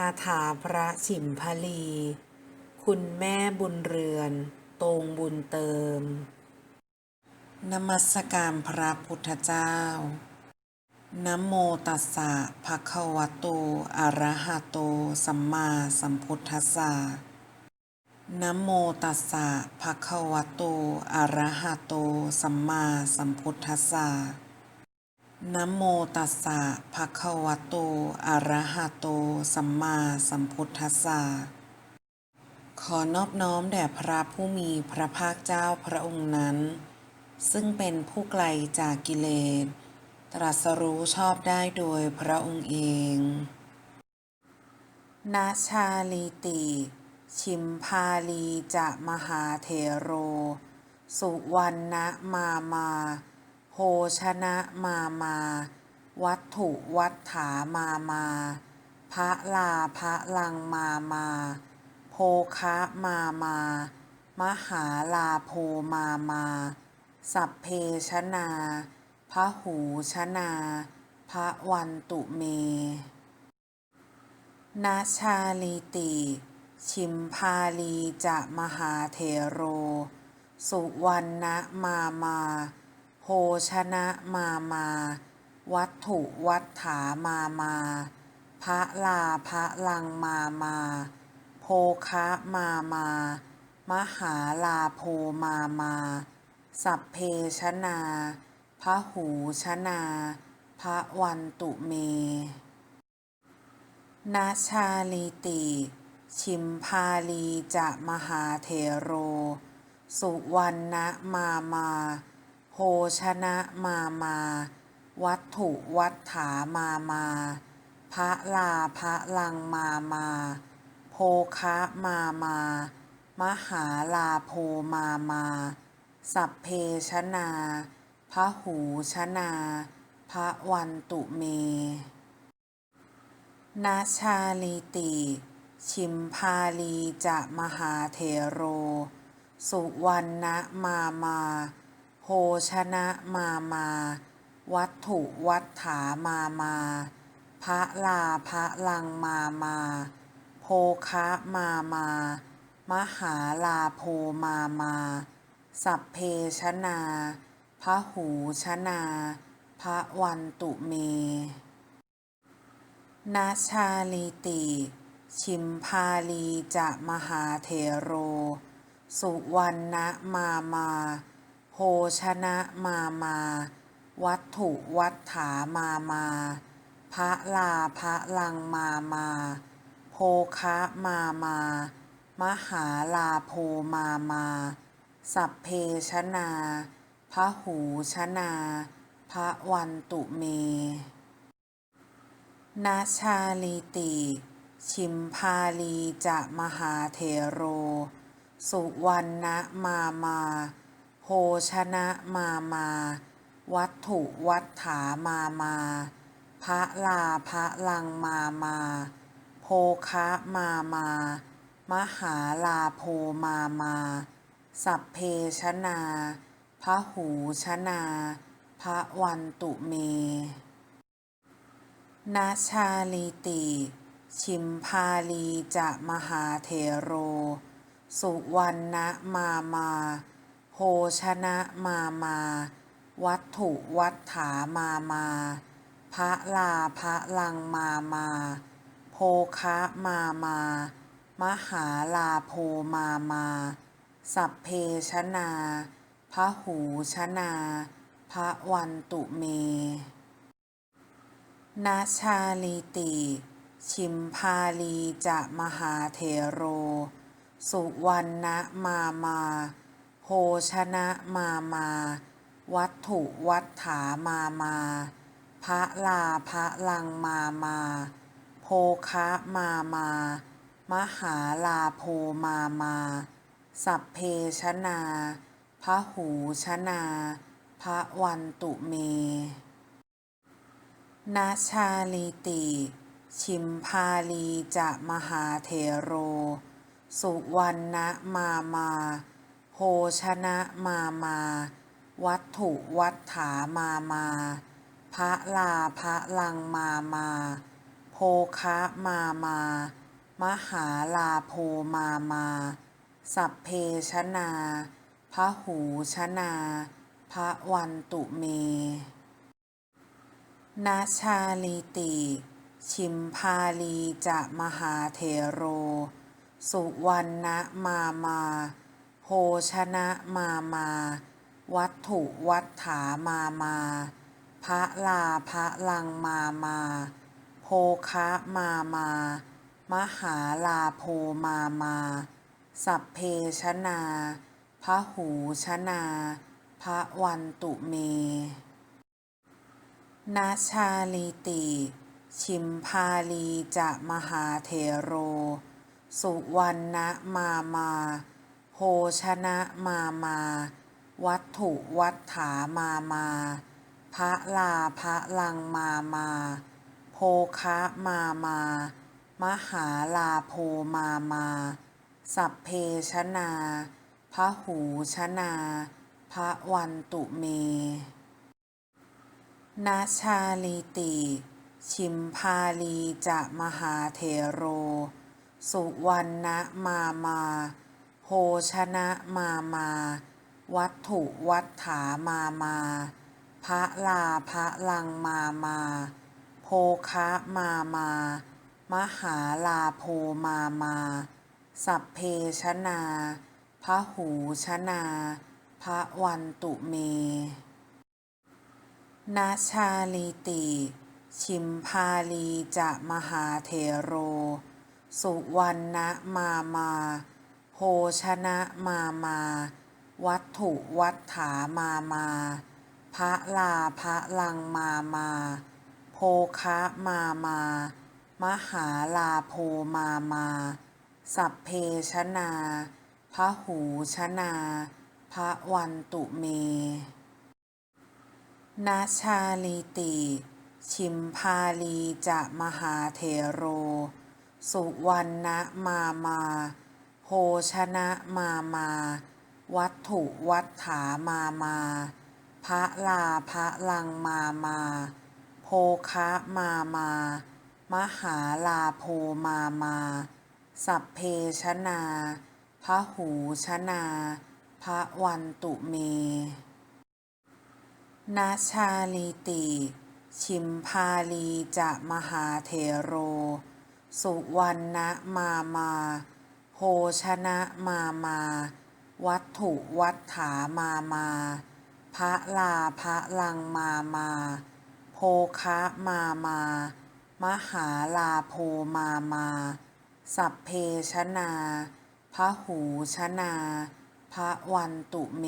คาถาพระฉิมพลี คุณแม่บุญเรือน ตรงบุญเติม นมัสการพระพุทธเจ้านโมตัสสะภะคะวะโต อะระหะโต สัมมาสัมพุทธัสสะนโมตัสสะภะคะวะโต อะระหะโต สัมมาสัมพุทธัสสะ นะโมตัสสะภะคะวะโต อะระหะโต สัมมาสัมพุทธัสสะ ขอนอบน้อมแด่พระผู้มีพระภาคเจ้าพระองค์นั้น ซึ่งเป็นผู้ไกลจากกิเลส ตรัสรู้ชอบได้โดยพระองค์เอง นาชาลีติ ชิมพาลีจะมหาเถโร สุวรรณมามา โภชนะมามา วัตถุวัฏฐามามาพระลาพระลังมามาโภคะมามามหาลาโพมามา สัพเพชนาพระหูชนาพระวันตุเมนาชาลีติ ชิมพาลีจะมหาเถโร สุวรรณมามา โภชนะมามา วัตถุวัฏฐามามาพระลาพระลังมามาโภคะมามามหาลาโพมามา สัพเพชนาพระหูชนาพระวันตุเมนาชาลีติ ชิมพาลีจะมหาเถโร สุวรรณมามา โภชนะมามา วัตถุวัฏฐามามาพระลาพระลังมามาโภคะมามามหาลาโพมามา สัพเพชนาพระหูชนาพระวันตุเมนาชาลีติ ชิมพาลีจะมหาเถโร สุวรรณมามา โภชนะมามา วัตถุวัฏฐามามาพระลาพระลังมามาโภคะมามามหาลาโพมามา สัพเพชนาพระหูชนาพระวันตุเมนาชาลีติ ชิมพาลีจะมหาเถโร สุวรรณมามา โภชนะมามา วัตถุวัฏฐามามาพระลาพระลังมามาโภคะมามามหาลาโพมามา สัพเพชนาพระหูชนาพระวันตุเมนาชาลีติ ชิมพาลีจะมหาเถโร สุวรรณมามา โภชนะมามา วัตถุวัฏฐามามาพระลาพระลังมามาโภคะมามามหาลาโพมามา สัพเพชนาพระหูชนาพระวันตุเมนาชาลีติ ชิมพาลีจะมหาเถโร สุวรรณมามา โภชนะมามา วัตถุวัฏฐามามาพระลาพระลังมามาโภคะมามามหาลาโพมามา สัพเพชนาพระหูชนาพระวันตุเมนาชาลีติ ชิมพาลีจะมหาเถโร สุวรรณมามา โภชนะมามา วัตถุวัฏฐามามาพระลาพระลังมามาโภคะมามามหาลาโพมามา สัพเพชนาพระหูชนาพระวันตุเมนาชาลีติ ชิมพาลีจะมหาเถโร สุวรรณมามา โภชนะมามา วัตถุวัฏฐามามาพระลาพระลังมามาโภคะมามามหาลาโภมามา สัพเพชนาพระหูชนาพระวันตุเมนาชาลีติ ชิมพาลีจะมหาเถโร สุวรรณมามา โภชนะมามา วัตถุวัฏฐามามาพระลาพระลังมามา โภคะมามามหาลาโภมามา สัพเพชนาพระหูชนาพระวันตุเมนาชาลีติ ชิมพาลีจะมหาเถโร สุวรรณมามา โภชนะมามา วัตถุวัฏฐามามาพระลาพระลังมามาโภคะมามามหาลาโภมามา สัพเพชนาพระหูชนาพระวันตุเมนาชาลีติ ชิมพาลีจะมหาเถโร สุวรรณมามา โภชนะมามา วัตถุวัฏฐามามาพระลาพระลังมามาโภคะมามามหาลาโภมามา สัพเพชนาพระหูชนาพระวันตุเมนาชาลีติ ชิมพาลีจะมหาเถโร สุวรรณมามา โภชนะมามา วัตถุวัฏฐามามาพระลาพระลังมามาโภคะมามามหาลาโภมามา สัพเพชนาพระหูชนาพระวันตุเมนาชาลีติ ชิมพาลีจะมหาเถโร สุวรรณมามา โภชนะมามา วัตถุวัฏฐามามาพระลาพระลังมามาโภคะมามามหาลาโภมามา สัพเพชนาพระหูชนาพระวันตุเมนาชาลีติ ชิมพาลีจะมหาเถโร สุวรรณมามา โภชนะมามา วัตถุวัฏฐามามาพระลาพระลังมามา โพคะมามามหาลาโพมามา สัพเพชนาพระหูชนาพระวันตุเม